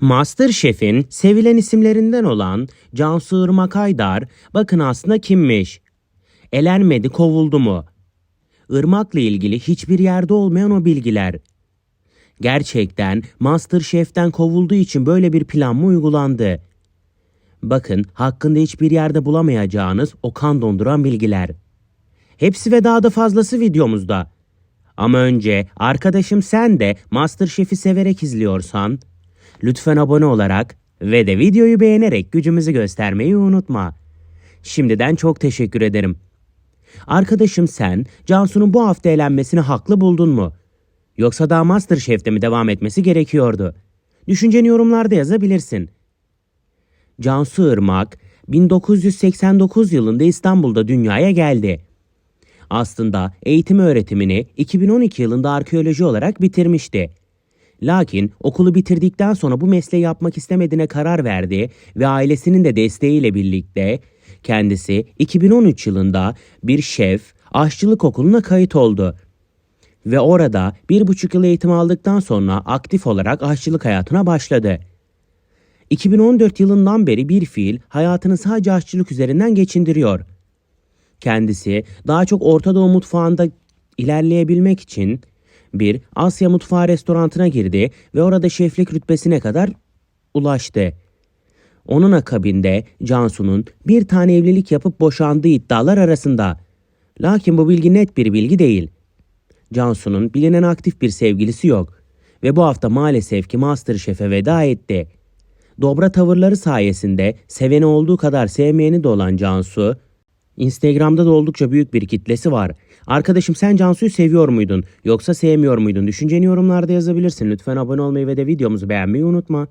Masterchef'in sevilen isimlerinden olan Cansu Irmak Aydar bakın aslında kimmiş? Elenmedi kovuldu mu? Irmak'la ilgili hiçbir yerde olmayan o bilgiler. Gerçekten Masterchef'ten kovulduğu için böyle bir plan mı uygulandı? Bakın hakkında hiçbir yerde bulamayacağınız o kan donduran bilgiler. Hepsi ve daha da fazlası videomuzda. Ama önce arkadaşım sen de Masterchef'i severek izliyorsan lütfen abone olarak ve de videoyu beğenerek gücümüzü göstermeyi unutma. Şimdiden çok teşekkür ederim. Arkadaşım sen Cansu'nun bu hafta elenmesini haklı buldun mu? Yoksa daha Masterchef'te mi devam etmesi gerekiyordu? Düşünceni yorumlarda yazabilirsin. Cansu Irmak 1989 yılında İstanbul'da dünyaya geldi. Aslında eğitim öğretimini 2012 yılında arkeoloji olarak bitirmişti. Lakin okulu bitirdikten sonra bu mesleği yapmak istemediğine karar verdi ve ailesinin de desteğiyle birlikte kendisi 2013 yılında bir şef aşçılık okuluna kayıt oldu. Ve orada bir buçuk yıl eğitim aldıktan sonra aktif olarak aşçılık hayatına başladı. 2014 yılından beri bir fiil hayatını sadece aşçılık üzerinden geçindiriyor. Kendisi daha çok Orta Doğu mutfağında ilerleyebilmek için bir Asya mutfağı restorantına girdi ve orada şeflik rütbesine kadar ulaştı. Onun akabinde Cansu'nun bir tane evlilik yapıp boşandığı iddialar arasında. Lakin bu bilgi net bir bilgi değil. Cansu'nun bilinen aktif bir sevgilisi yok ve bu hafta maalesef ki Masterchef'e veda etti. Dobra tavırları sayesinde seveni olduğu kadar sevmeyeni de olan Cansu, Instagram'da da oldukça büyük bir kitlesi var. Arkadaşım sen Cansu'yu seviyor muydun yoksa sevmiyor muydun? Düşünceni yorumlarda yazabilirsin. Lütfen abone olmayı ve de videomuzu beğenmeyi unutma.